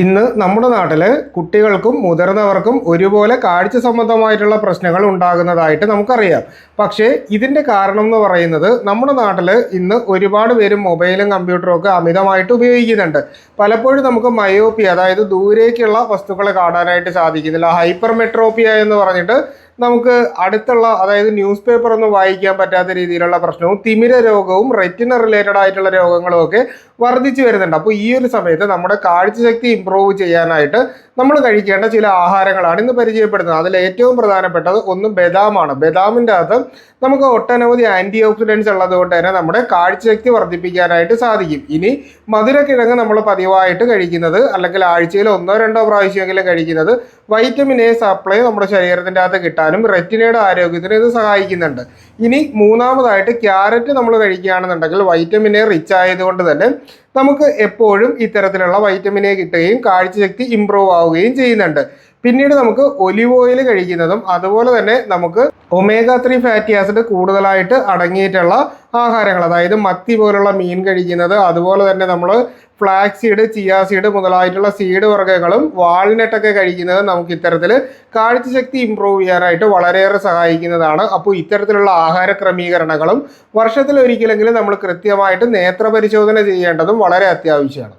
ഇന്ന് നമ്മുടെ നാട്ടിൽ കുട്ടികൾക്കും മുതിർന്നവർക്കും ഒരുപോലെ കാഴ്ച സംബന്ധമായിട്ടുള്ള പ്രശ്നങ്ങൾ ഉണ്ടാകുന്നതായിട്ട് നമുക്കറിയാം. പക്ഷേ ഇതിന്റെ കാരണം എന്ന് പറയുന്നത് നമ്മുടെ നാട്ടിൽ ഇന്ന് ഒരുപാട് പേരും മൊബൈലും കമ്പ്യൂട്ടറും ഒക്കെ അമിതമായിട്ട് ഉപയോഗിക്കുന്നുണ്ട്. പലപ്പോഴും നമുക്ക് മയോപ്പി അതായത് ദൂരേക്കുള്ള വസ്തുക്കൾ കാണാനായിട്ട് സാധിക്കുന്നില്ല. ഹൈപ്പർ മെട്രോപ്പിയ എന്ന് പറഞ്ഞിട്ട് നമുക്ക് അടുത്തുള്ള അതായത് ന്യൂസ് പേപ്പർ ഒന്നും വായിക്കാൻ പറ്റാത്ത രീതിയിലുള്ള പ്രശ്നവും തിമിര രോഗവും റെറ്റിന റിലേറ്റഡ് ആയിട്ടുള്ള രോഗങ്ങളും ഒക്കെ വർദ്ധിച്ചു വരുന്നുണ്ട്. അപ്പോൾ ഈ ഒരു സമയത്ത് നമ്മുടെ കാഴ്ചശക്തി ഇമ്പ്രൂവ് ചെയ്യാനായിട്ട് നമ്മൾ കഴിക്കേണ്ട ചില ആഹാരങ്ങളാണ് ഇന്ന് പരിചയപ്പെടുന്നത് അതിൽ ഏറ്റവും പ്രധാനപ്പെട്ടത് ഒന്ന് ബദാമാണ്. ബദാമിന്റെ അകത്ത് നമുക്ക് ഒട്ടനവധി ആന്റി ഓക്സിഡൻസ് ഉള്ളത് കൊണ്ട് തന്നെ നമ്മുടെ കാഴ്ചശക്തി വർദ്ധിപ്പിക്കാനായിട്ട് സാധിക്കും. ഇനി മധുരക്കിഴങ്ങ് നമ്മൾ പതിവായിട്ട് കഴിക്കുന്നത് അല്ലെങ്കിൽ ആഴ്ചയിൽ ഒന്നോ രണ്ടോ പ്രാവശ്യമെങ്കിലും കഴിക്കുന്നത് വൈറ്റമിൻ എ സപ്ലൈ നമ്മുടെ ശരീരത്തിന്റെ അകത്ത് കിട്ടാനും റെറ്റിനയുടെ ആരോഗ്യത്തിന് ഇത് സഹായിക്കുന്നുണ്ട്. ഇനി മൂന്നാമതായിട്ട് ക്യാരറ്റ് നമ്മൾ കഴിക്കുകയാണെന്നുണ്ടെങ്കിൽ വൈറ്റമിൻ എ റിച്ച് ആയതുകൊണ്ട് തന്നെ നമുക്ക് എപ്പോഴും ഇത്തരത്തിലുള്ള വൈറ്റമിൻ എ കിട്ടുകയും കാഴ്ചശക്തി ഇമ്പ്രൂവ് ആവുകയും ചെയ്യുന്നുണ്ട്. പിന്നീട് നമുക്ക് ഒലിവ് ഓയിൽ കഴിക്കുന്നതും അതുപോലെ തന്നെ നമുക്ക് ഒമേഗ ത്രീ ഫാറ്റി ആസിഡ് കൂടുതലായിട്ട് അടങ്ങിയിട്ടുള്ള ആഹാരങ്ങൾ അതായത് മത്തി പോലുള്ള മീൻ കഴിക്കുന്നത് അതുപോലെ തന്നെ നമ്മൾ ഫ്ലാക്സ് സീഡ് ചിയാ സീഡ് മുതലായിട്ടുള്ള സീഡ് വർഗങ്ങളും വാൾനട്ടൊക്കെ കഴിക്കുന്നത് നമുക്ക് ഇത്തരത്തിൽ കാഴ്ചശക്തി ഇമ്പ്രൂവ് ചെയ്യാനായിട്ട് വളരെയേറെ സഹായിക്കുന്നതാണ്. അപ്പോൾ ഇത്തരത്തിലുള്ള ആഹാര ക്രമീകരണങ്ങളും വർഷത്തിലൊരിക്കലെങ്കിലും നമ്മൾ കൃത്യമായിട്ട് നേത്ര പരിശോധന ചെയ്യേണ്ടതും വളരെ അത്യാവശ്യമാണ്.